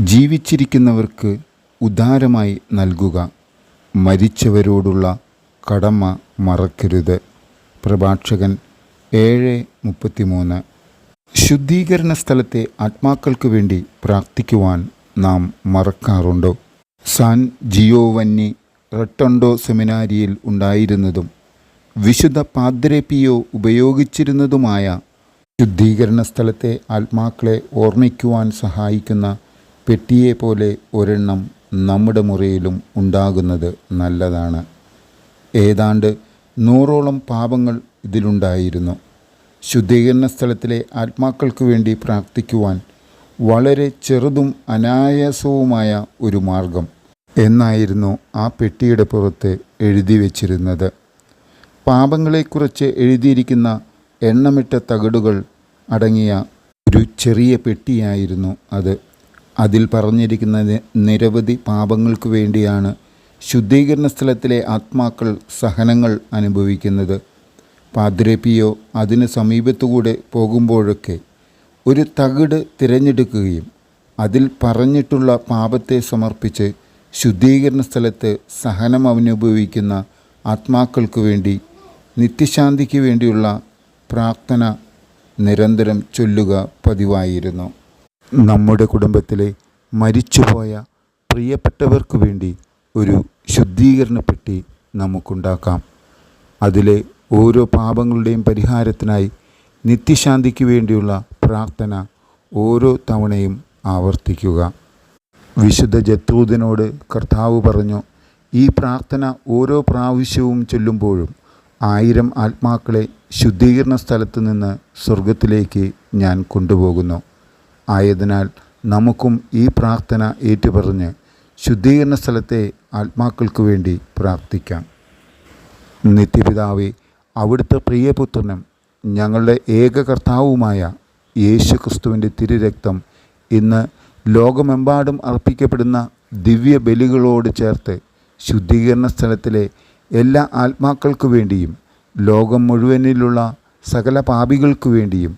ജീവിച്ചിരിക്കുന്നവർക്ക് ഉദാരമായി നൽകുക. മരിച്ചവരോടുള്ള കടമ മറക്കരുത്. പ്രഭാഷകൻ ഏഴ് മുപ്പത്തിമൂന്ന്. ശുദ്ധീകരണ സ്ഥലത്തെ ആത്മാക്കൾക്ക് വേണ്ടി പ്രാർത്ഥിക്കുവാൻ നാം മറക്കാറുണ്ടോ? സാൻ ജിയോവന്നി റട്ടോണ്ടോ സെമിനാരിയിൽ ഉണ്ടായിരുന്നതും വിശുദ്ധ പാദ്രേപ്പിയോ ഉപയോഗിച്ചിരുന്നതുമായ ശുദ്ധീകരണ സ്ഥലത്തെ ആത്മാക്കളെ ഓർമ്മിക്കുവാൻ സഹായിക്കുന്ന പെട്ടിയെപ്പോലെ ഒരെണ്ണം നമ്മുടെ മുറിയിലും ഉണ്ടാകുന്നത് നല്ലതാണ്. ഏതാണ്ട് നൂറോളം പാപങ്ങൾ ഇതിലുണ്ടായിരുന്നു. ശുദ്ധീകരണ സ്ഥലത്തിലെ ആത്മാക്കൾക്ക് വേണ്ടി പ്രാർത്ഥിക്കുവാൻ വളരെ ചെറുതും അനായാസവുമായ ഒരു മാർഗം എന്നായിരുന്നു ആ പെട്ടിയുടെ പുറത്ത് എഴുതി വച്ചിരുന്നത്. പാപങ്ങളെക്കുറിച്ച് എഴുതിയിരിക്കുന്ന എണ്ണമിട്ട തകിടുകൾ അടങ്ങിയ ഒരു ചെറിയ പെട്ടിയായിരുന്നു അത്. അതിൽ പറഞ്ഞിരിക്കുന്ന നിരവധി പാപങ്ങൾക്ക് വേണ്ടിയാണ് ശുദ്ധീകരണ സ്ഥലത്തിലെ ആത്മാക്കൾ സഹനങ്ങൾ അനുഭവിക്കുന്നത്. പാദ്രേപ്പിയോ അതിന് സമീപത്തുകൂടെ പോകുമ്പോഴൊക്കെ ഒരു തകിട് തിരഞ്ഞെടുക്കുകയും അതിൽ പറഞ്ഞിട്ടുള്ള പാപത്തെ സമർപ്പിച്ച് ശുദ്ധീകരണ സ്ഥലത്ത് സഹനം അനുഭവിക്കുന്ന ആത്മാക്കൾക്ക് വേണ്ടി നിത്യശാന്തിക്ക് വേണ്ടിയുള്ള പ്രാർത്ഥന നിരന്തരം ചൊല്ലുക പതിവായിരുന്നു. നമ്മുടെ കുടുംബത്തിലെ മരിച്ചുപോയ പ്രിയപ്പെട്ടവർക്ക് വേണ്ടി ഒരു ശുദ്ധീകരണ പെട്ടി നമുക്കുണ്ടാക്കാം. അതിലെ ഓരോ പാപങ്ങളുടെയും പരിഹാരത്തിനായി നിത്യശാന്തിക്ക് വേണ്ടിയുള്ള പ്രാർത്ഥന ഓരോ തവണയും ആവർത്തിക്കുക. വിശുദ്ധ ജത്രൂദിനോട് കർത്താവ് പറഞ്ഞു ഈ പ്രാർത്ഥന ഓരോ പ്രാവശ്യവും ചൊല്ലുമ്പോഴും ആയിരം ആത്മാക്കളെ ശുദ്ധീകരണ സ്ഥലത്ത് നിന്ന് സ്വർഗത്തിലേക്ക് ഞാൻ കൊണ്ടുപോകുന്നു. ആയതിനാൽ നമുക്കും ഈ പ്രാർത്ഥന ഏറ്റുപറഞ്ഞ് ശുദ്ധീകരണ സ്ഥലത്തെ ആത്മാക്കൾക്ക് വേണ്ടി പ്രാർത്ഥിക്കാം. നിത്യപിതാവെ അവിടുത്തെ പ്രിയപുത്രനും ഞങ്ങളുടെ ഏക കർത്താവുമായ യേശു ക്രിസ്തുവിന്റെ തിരുരക്തം ഇന്ന് ലോകമെമ്പാടും അർപ്പിക്കപ്പെടുന്ന ദിവ്യ ബലികളോട് ചേർത്ത് ശുദ്ധീകരണ സ്ഥലത്തിലെ എല്ലാ ആത്മാക്കൾക്ക് വേണ്ടിയും ലോകം മുഴുവനിലുള്ള സകല പാപികൾക്ക് വേണ്ടിയും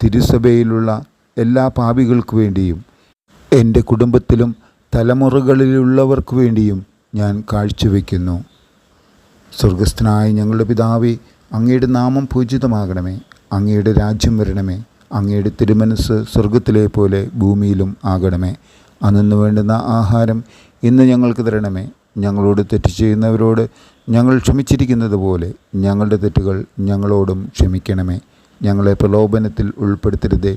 തിരുസഭയിലുള്ള എല്ലാ പാപികൾക്കു വേണ്ടിയും എന്റെ കുടുംബത്തിലും തലമുറകളിലുള്ളവർക്കു വേണ്ടിയും ഞാൻ കാഴ്ചവെക്കുന്നു. സ്വർഗസ്ഥനായ ഞങ്ങളുടെ പിതാവേ അങ്ങയുടെ നാമം പൂജിതമാകണമേ. അങ്ങയുടെ രാജ്യം വരണമേ. അങ്ങയുടെ തിരുമനസ് സ്വർഗത്തിലെ പോലെ ഭൂമിയിലും ആകണമേ. അന്നു വേണ്ടുന്ന ആഹാരം ഇന്ന് ഞങ്ങൾക്ക് തരണമേ. ഞങ്ങളോട് തെറ്റ് ചെയ്യുന്നവരോട് ഞങ്ങൾ ക്ഷമിച്ചിരിക്കുന്നത് പോലെ ഞങ്ങളുടെ തെറ്റുകൾ ഞങ്ങളോടും ക്ഷമിക്കണമേ. ഞങ്ങളെ പ്രലോഭനത്തിൽ ഉൾപ്പെടുത്തരുതേ.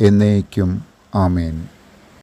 എന്നേക്കും ആമേൻ.